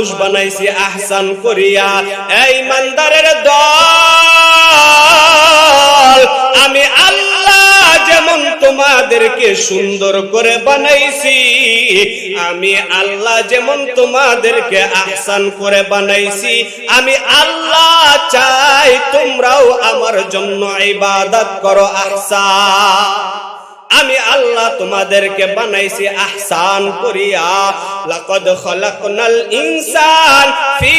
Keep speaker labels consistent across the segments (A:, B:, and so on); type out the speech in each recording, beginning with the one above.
A: মানুষ বানাইছি আহসান করিয়া। এই মান্দারের দল, আমি আল্লাহ যেমন তোমাদেরকে সুন্দর করে বানাইছি, আমি আল্লাহ যেমন তোমাদেরকে আহসান করে বানাইছি, আমি আল্লাহ চাই তোমরাও আমার জন্য ইবাদত করো আহসান। আমি আল্লাহ তোমাদেরকে বানাইছি আহসান করিয়া। লাকাদ খলাকনাল ইনসান ফি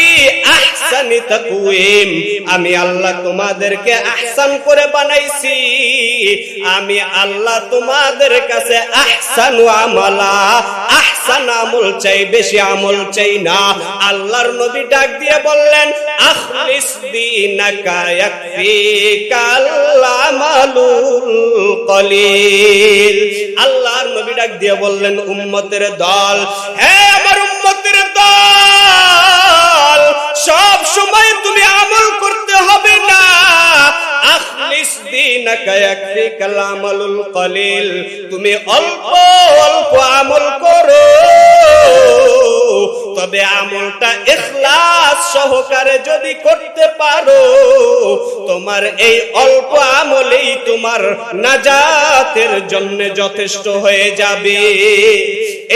A: আহসানি তাকওয়িম। আমি আল্লাহ তোমাদেরকে আহসান করে বানাইছি। আমি আল্লাহ তোমাদের কাছে আহসান আমালা। আহসান আমল চাই, বেশি আমল চাই না। আল্লাহর নবী ডাক দিয়ে বললেন, আখলিস দীনাকা, ইয়াকফিকাল আমালুল কলিল আল্লাহর নবী ডাক দিয়ে বললেন, উম্মতের দল, হে আমার উম্মতের দল, সব সময় তুমি আমল করতে হবে না। আখলিস দীনাকা ইয়াকফিকাল আমালুল কলিল। তুমি অল্প অল্প আমল করো। তবে আমলটা ইখলাস সহকারে যদি করতে পারো তোমার এই অল্প আমলেই তোমার নাজাতের জন্য যথেষ্ট হয়ে যাবে।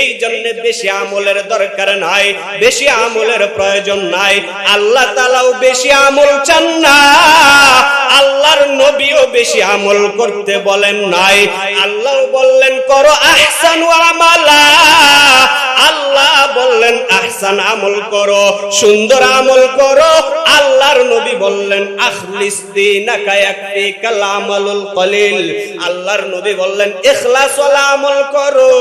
A: এই জন্য বেশি আমলের দরকার নাই, বেশি আমলের প্রয়োজন নাই। আল্লাহ তালাও বেশি আমল চান না, আল্লাহর নবীও বেশি আমল করতে বলেন নাই। আল্লাহ বললেন, করো আহসানু আমালা। আল্লাহ বললেন, আহসান আমল করো, সুন্দর আমল করো। আল্লাহর নবী বললেন, আখলিস দীনাকা ইয়াকফিকাল আমালুল কলিল। আল্লাহর নবী বললেন, ইখলাস ওয়ালা আমল করো,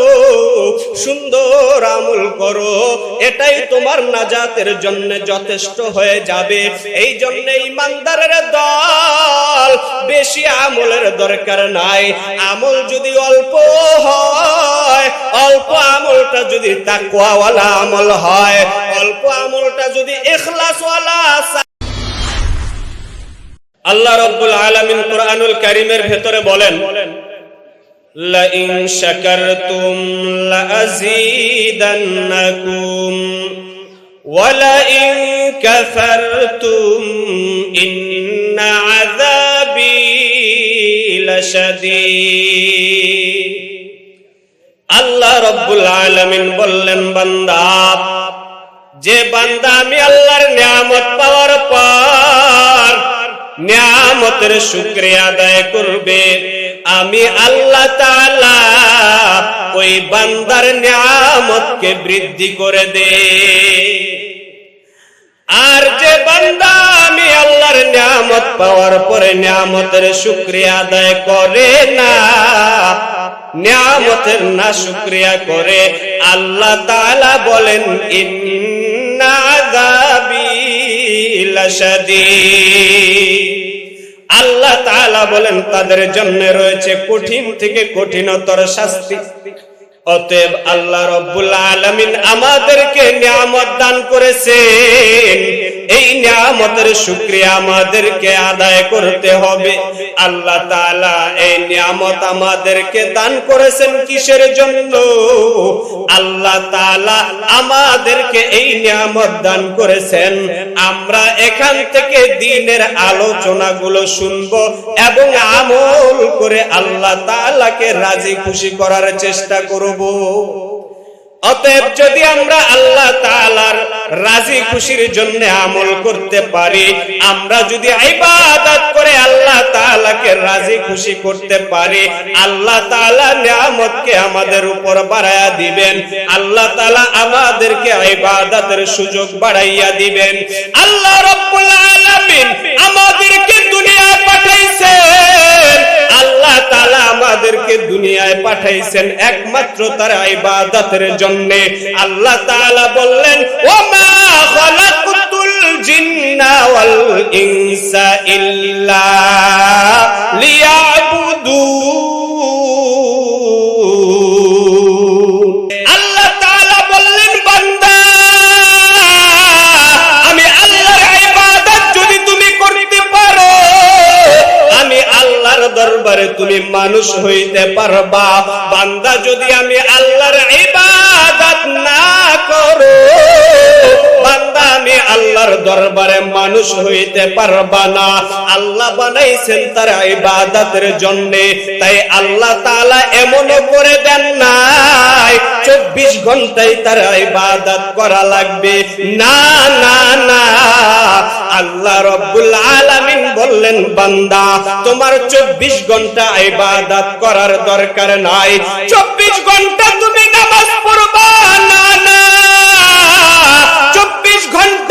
A: সুন্দর আমল করো। এটাই তোমার নাজাতের জন্য যথেষ্ট হয়ে যাবে। এই জন্য ইমানদারের দল বেশি আমলের দরকার নাই। আমল যদি অল্প হয়, অল্প আমলটা যদি তাকওয়াওয়ালা আমল হয়, অল্প আমলটা যদি ইখলাসওয়ালা আল্লাহ রব্বুল আলামিন কোরআনুল কারীমের ভেতরে বলেন শাকারতুম ওয়া কাফারতুম, ইন্না আল্লাহ রব্বুল আলমিন বললেন, বান্দা, যে বান্দা আমি আল্লাহর নিয়ামত পাওয়ার নিয়ামতের শুক্রিয়া আদায় করবে। আমি আল্লাহ ওই বান্দার নিয়ামতকে বৃদ্ধি করে দে। আর যে বান্দা আমি আল্লাহর নিয়ামত পাওয়ার পরে নিয়ামতের শুক্রিয়া আদায় করে না, নিয়ামতের না শুক্রিয়া করে আল্লাহ তাআলা বলেন, ইন্না লাশাদীদ। আল্লাহ বলেন তাদের জন্য রয়েছে কঠিন থেকে কঠিনতর শাস্তি। অতএব আল্লাহ রব্বুল আলামিন আমাদেরকে নিয়ামত দান করেছেন। এই নিয়ামতের শুকরিয়া আমাদেরকে আদায় করতে হবে। আল্লাহ তাআলা এই নিয়ামত আমাদেরকে দান করেছেন কিসের জন্য? আল্লাহ তাআলা আমাদেরকে এই নিয়ামত দান করেছেন। আমরা এখান থেকে দিনের আলোচনাগুলো শুনব এবং আমল করে আল্লাহ তাআলাকে রাজি খুশি করার চেষ্টা করব অতএব যদি আমরা আল্লাহ রাজি খুশির জন্য আমল করতে পারি, আমরা যদি করে আল্লাহ রাজি খুশি করতে পারি, আল্লাহ নিয়ামতকে আমাদের উপর বাড়ায়া দিবেন, আল্লাহ তাআলা আমাদেরকে ইবাদতের সুযোগ বাড়াইয়া দিবেন। আল্লাহ আমাদেরকে দুনিয়ায় আল্লাহ তাআলা আমাদেরকে দুনিয়ায় পাঠাইছেন একমাত্র তার ইবাদতের জন্য। আল্লাহ তাআলা বললেন, ওমা খালাকুতুল জিন্না ওয়াল ইনসা ইল্লা লিয়াবুদুন মানুষ হইতে পারবা। বান্দা, যদি আমি আল্লাহর ইবাদত না করো, বান্দা, আমি আল্লাহর দরবারে মানুষ হইতে পারবা না। আল্লাহ বানাইছেন তার ইবাদতের জন্য। তাই আল্লাহ তাআলা এমন করে দেন নাই, চব্বিশ ঘন্টায় তার ইবাদত করা লাগবে। না না না। আল্লাহ রব্বুল আলামিন বললেন, বান্দা, তোমার চব্বিশ ঘণ্টা ইবাদত করার দরকার নাই। চব্বিশ ঘণ্টা তুমি নামাজ পড়বা না না। চব্বিশ ঘণ্টা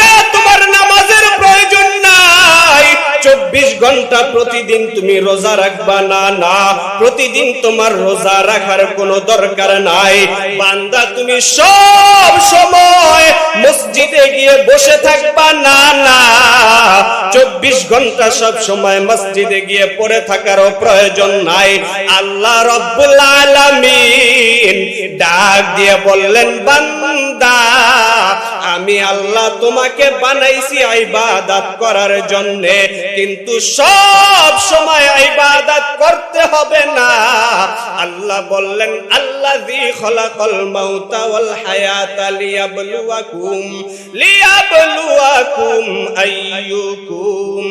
A: চব্বিশ ঘণ্টা প্রতিদিন তুমি রোজা রাখবা? না না। প্রতিদিন তোমার রোজা রাখার কোনো দরকার নাই। বান্দা, তুমি সব সময় মসজিদে গিয়ে বসে থাকবা? না না। চব্বিশ ঘণ্টা সব সময় মসজিদে গিয়ে পড়ে থাকারও প্রয়োজন নাই। আল্লাহ রব্বুল আলামিন ডাক দিয়ে বললেন, বান্দা আমি আল্লাহ তোমাকে বানাইছি ইবাদত করার জন্য। কিন্তু সব সময় ইবাদত করতে হবে না। আল্লাহ বললেন, আল্লাযী খলাকাল মাউতা ওয়াল হায়াতা লিয়াবলুয়াকুম লিয়াবলুয়াকুম আইয়ুকুম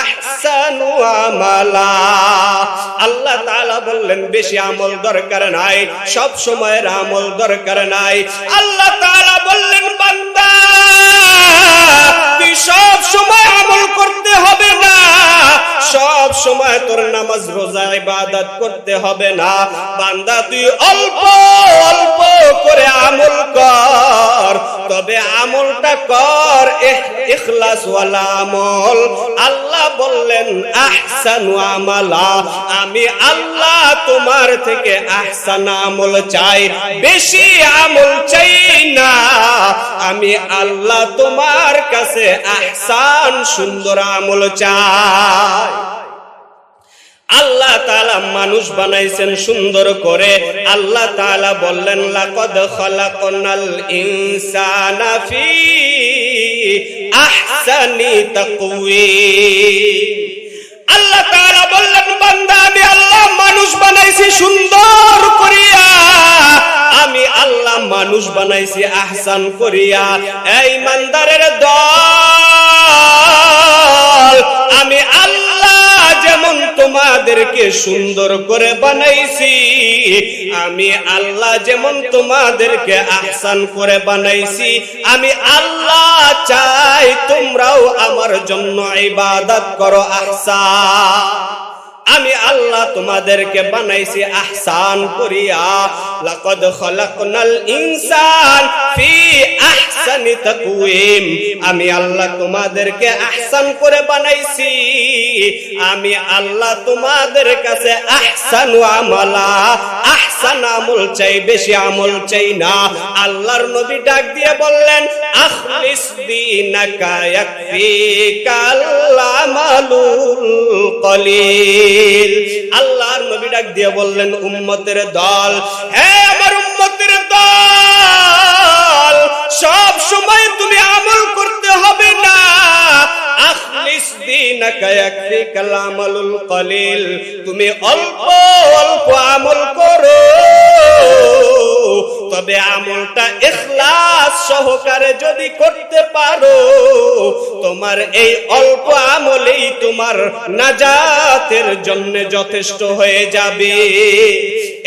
A: আহসানু আমালা। আল্লাহ তাআলা বললেন, বেশি আমল দরকার নাই, সব সময়ের আমল দরকার নাই। আল্লাহ তাআলা বললেন, বান্দা তুই সব সময় আমল করতে হবে না। সব সময় তোর নামাজ, রোজা, ইবাদত করতে হবে না। বান্দা, তুই অল্প অল্প করে আমল কর। তবে আমলটা কর ইখলাস ওয়ালা আমল। আল্লাহ বললেন, আহসানু আমালা। আমি আল্লাহ তোমার থেকে আহসান আমল চাই, বেশি আমল চাই না। আমি আল্লাহ তোমার কাছে আহসান সুন্দর আমল চাই। আল্লাহ তাআলা মানুষ বানাইছেন সুন্দর করে। আল্লাহ তাআলা বললেন, লাকাদ খালাকনাল ইনসানা ফি আহসানি তাকওয়িম। আল্লাহ তাআলা বললেন, বান্দা, আমি আল্লাহ মানুষ বানাইছি সুন্দর করিয়া। আমি আল্লাহ মানুষ বানাইছি আহসান করিয়া। এই ইমানদারের দল, আমি আল্লাহ তোমাদেরকে সুন্দর করে বানাইছি। আমি আল্লাহ যেমন তোমাদেরকে আহসান করে বানাইছি, আমি আল্লাহ চাই তোমরাও আমার জন্য ইবাদত করো আহসান। আমি আল্লাহ তোমাদেরকে বানাইছি আহসান করিয়া। লাকাদ খলাকনাল ইনসান ফি আহসানি তাকওয়িম। আমি আল্লাহ তোমাদেরকে আহসান করে বানাইছি। আমি আল্লাহ তোমাদের কাছে আহসান আমালা। আহসান আমল চাই, বেশি আমল চাই না। আল্লাহর নবী ডাক দিয়ে বললেন, আখলিস দীনাকা, ইয়াকফিকাল আমালুল কলিল আল্লাহর নবী ডাক দিয়ে বললেন, উম্মতের দল হ্যাঁ আমার উম্মতের দল, সব সময় তুমি আমল করতে হবে না। তুমি অল্প অল্প আমল করো। তবে আমলটা ইখলাস সহকারে যদি করতে পারো, তোমার এই অল্প আমলেই তোমার নাজাতের জন্য যথেষ্ট হয়ে যাবে।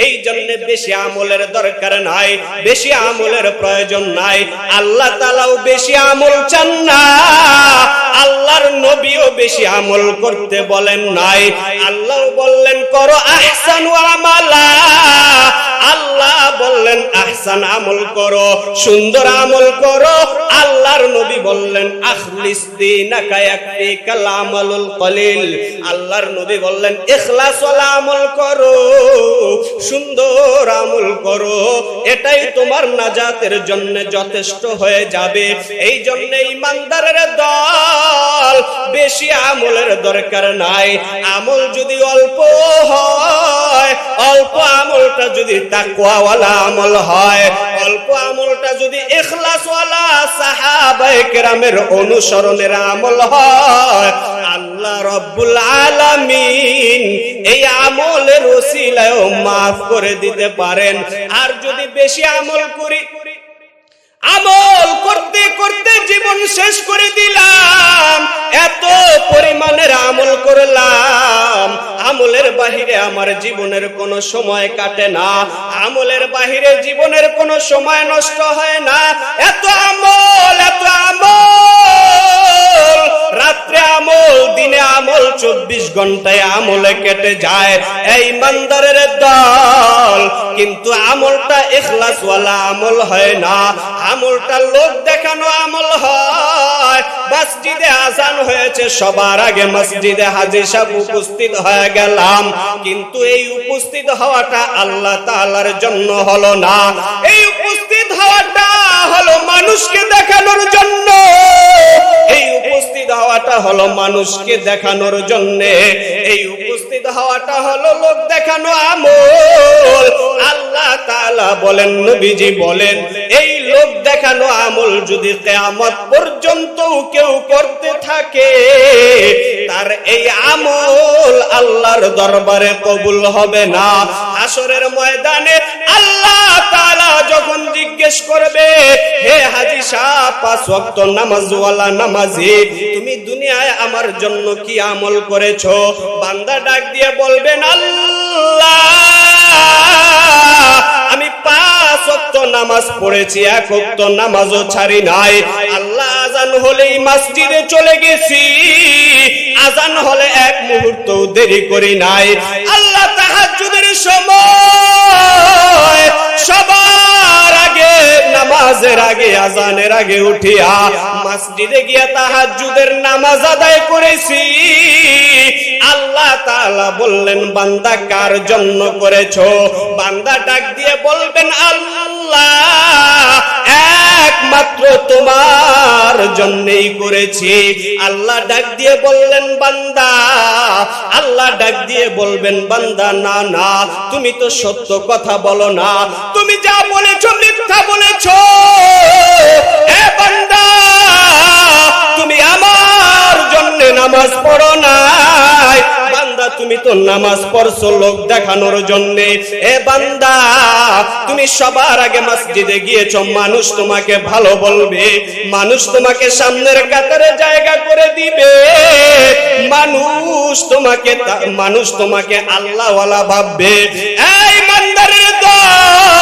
A: এই জন্য বেশি আমলের দরকার নাই, বেশি আমলের প্রয়োজন নাই। আল্লাহ তালাও বেশি আমল চান না, আল্লাহর নবীও বেশি আমল করতে বলেন নাই। আল্লাহ করো আহসানু আল্লাহ বললেন, আহসান আমল করো, সুন্দর আমল করো। আল্লাহর নবী বললেন, আখলিস দীনাকা আল্লাহর নবী বললেন ওয়ালা আমল করো, সুন্দর আমল করো। এটাই তোমার নাজাতের জন্য যথেষ্ট হয়ে যাবে। এই জন্য ইমানদারের দল বেশি আমলের দরকার নাই। আমল যদি অল্প হয়, অল্প আমলটা যদি তাকওয়াওয়ালা আমল হয়, অল্প আমলটা যদি ইখলাসওয়ালা সাহাবায়ে কেরামের অনুসরণের আমল হয়, আল্লাহ রব্বুল আলামিন এই আমলের ওসিলায় মাফ করে দিতে পারেন। আর যদি বেশি আমল করি, আমল করতে করতে বাহিরে আমার জীবনের কোনো সময় কাটে না। আমলের বাহিরে জীবনের কোনো সময় নষ্ট হয় না। এত আমল এত আমল। রাত্রে আমল, দিনে আমল, চব্বিশ ঘন্টায় আমলে কেটে যায়। এই মন্দারের দল, কিন্তু আমলটা এখলাসওয়ালা আমল হয় না। আমলটা লোক দেখানো আমল হয়। মসজিদে আজান হয়েছে, সবার আগে মসজিদে হাজির সাহেব উপস্থিত হয়ে গেলাম। কিন্তু এই উপস্থিত হওয়াটা আল্লাহ তাআলার জন্য হলো না। এই উপস্থিত হওয়াটা হলো মানুষকে দেখানোর জন্য। এই উপস্থিত হওয়াটা হলো মানুষকে দেখানোর জন্য। এই উপস্থিত হওয়াটা হলো লোক দেখানো আমল। আল্লাহ তাআলা বলেন, নবীজি বলেন, এই লোক দেখানো আমল যদি কিয়ামত পর্যন্ত কেউ করতে থাকে, তার এই আমল আল্লাহর দরবারে কবুল হবে না। আসরের ময়দানে আল্লাহ তাআলা যখন জিজ্ঞেস করবে, হে হাজী সাহ, পাঁচ নামাজওয়ালা নামাজি, তুমি দুনিয়ায় আমার জন্য কি আমল করেছ? বান্দা ডাক দিয়ে বলবেন, আল্লাহ, আমি নামাজ পড়েছি এক নামাজও ছাড়ি নাই। আল্লাহ আজান হলেই মসজিদে চলে গেছি, আজান হলে এক মুহূর্ত দেরি করি নাই। আল্লাহ তাহাজ্জুদের সময় আগে নামাজের আগে, আজানের আগে উঠিয়া মসজিদে গিয়া তাহাজ্জুদের নামাজ আদায় করেছি। আল্লাহ তাআলা বললেন, বান্দা কার জন্য করেছ? বান্দা ডাক দিয়ে বলবেন, আল্লাহ, একমাত্র তোমার জন্যই করেছি। আল্লাহ ডাক দিয়ে বললেন, বান্দা, আল্লাহ ডাক দিয়ে বলবেন, বান্দা, না না, তুমি তো সত্য কথা বলো না। তুমি যা বলেছ বলেছ বান্দা, তুমি আমার জন্য নামাজ পড়ো নাই। তুমি তো নামাজ পড়ছো লোক দেখানোর জন্য। এ বান্দা, তুমি সবার আগে মসজিদে মানুষ তোমাকে ভালো বলবে, মানুষ তোমাকে সামনের কাতারে জায়গা করে দিবে। মানুষ তোমাকে মানুষ তোমাকে আল্লাহওয়ালা ভাববে। এই মন্দারের দল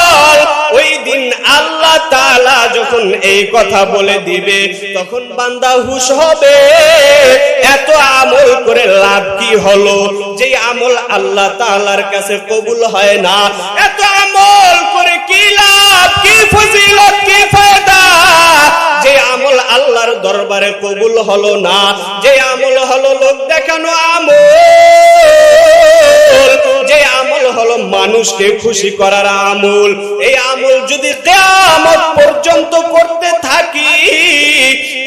A: ওই দিন আল্লাহ তাআলা যখন এই কথা বলে দিবে তখন বান্দা হুশ হবে। এত আমল করে লাভ কি হলো? যে আমল আল্লাহ তাআলার কাছে কবুল হয় না। এত আমল করে কি লাভ কি ফজিলত কি ফায়দা? যে আমল আল্লাহর দরবারে কবুল হলো না যে আমল হলো লোক দেখানো আমল। আমল হলো মানুষকে খুশি করার আমল। এই আমল যদি কিয়ামত পর্যন্ত করতে থাকি,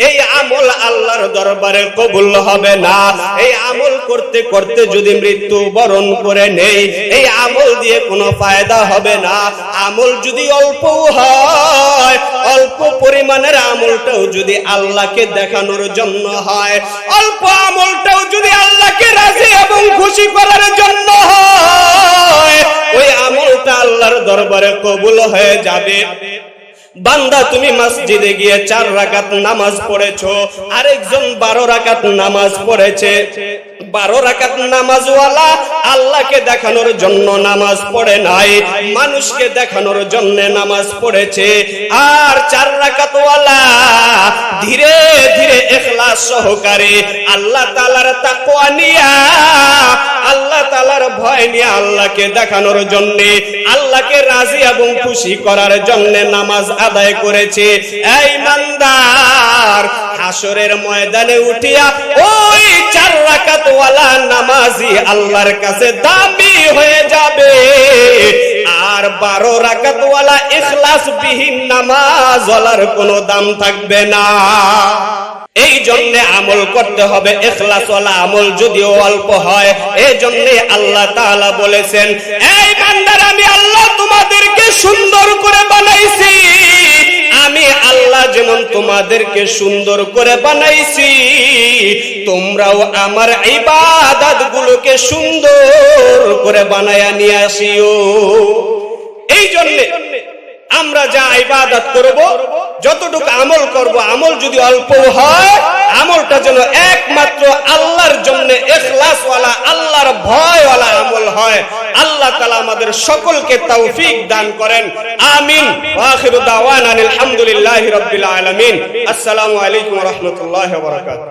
A: এই আমল আল্লাহর দরবারে কবুল হবে না। এই আমল করতে করতে যদি মৃত্যু বরণ করে নেই, এই আমল দিয়ে কোনো ফায়দা হবে না। আমল যদি অল্প হয় অল্প পরিমাণের আমলটাও যদি আল্লাহকে দেখানোর জন্য হয়, অল্প আমলটাও যদি আল্লাহকে রাজি এবং খুশি করার জন্য হয়, ওই আমলটা আল্লাহর দরবারে কবুল হয়ে যাবে। বান্দা, তুমি মসজিদে গিয়ে চার রাকাত নামাজ পড়েছো, আরেকজন বারো রাকাত নামাজ পড়েছে। বারো রাকাত নামাজওয়ালা আল্লাহকে দেখানোর জন্য নামাজ পড়ে নাই, মানুষকে দেখানোর জন্য নামাজ পড়েছে। আর চার রাকাতওয়ালা ধীরে ধীরে এখলাস সহকারে আল্লাহ তাআলার তাকওয়া নিয়া, আল্লাহ তাআলার ভয় নিয়ে আল্লাহকে দেখানোর জন্য, আল্লাহকে রাজি এবং খুশি করার জন্য নামাজ আদায় করেছে। এই মান্দার হাসরের ময়দানে উঠিয়া ওই চার রাকাতওয়ালা নামাজি আল্লাহর কাছে দাবি হয়ে যাবে। আর বারো রাকাত ওয়ালা ইখলাস বিহীন নামাজ ওয়ালার কোনো দাম থাকবে না। এই জন্য আমল করতে হবে এখলাসওয়ালা আমল যদিও অল্প হয় এই জন্য আল্লাহ তাআলা বলেছেন, এই বান্দার, আমি আল্লাহ তোমাদেরকে সুন্দর করে বানাইছি। আমি আল্লাহ যেমন তোমাদেরকে সুন্দর করে বানাইছি, তোমরাও আমার ইবাদত গুলোকে সুন্দর করে বানায়া নিয়ে আসিও। এই জন্যে আমরা যা ইবাদত করব, যতটুকু আমল করব, আমল যদি অল্প হয়, আমলটা যেন একমাত্র আল্লাহর জন্য এখলাসওয়ালা, আল্লাহর ভয়ওয়ালা আমল হয়। আল্লাহ তাআলা আমাদের সকলকে তৌফিক দান করেন। আমিন। আখিরু দাওয়ানা আলহামদুলিল্লাহি রাব্বিল আলামিন। আসসালামু আলাইকুম ওয়া রাহমাতুল্লাহি ওয়া বারাকাতুহু।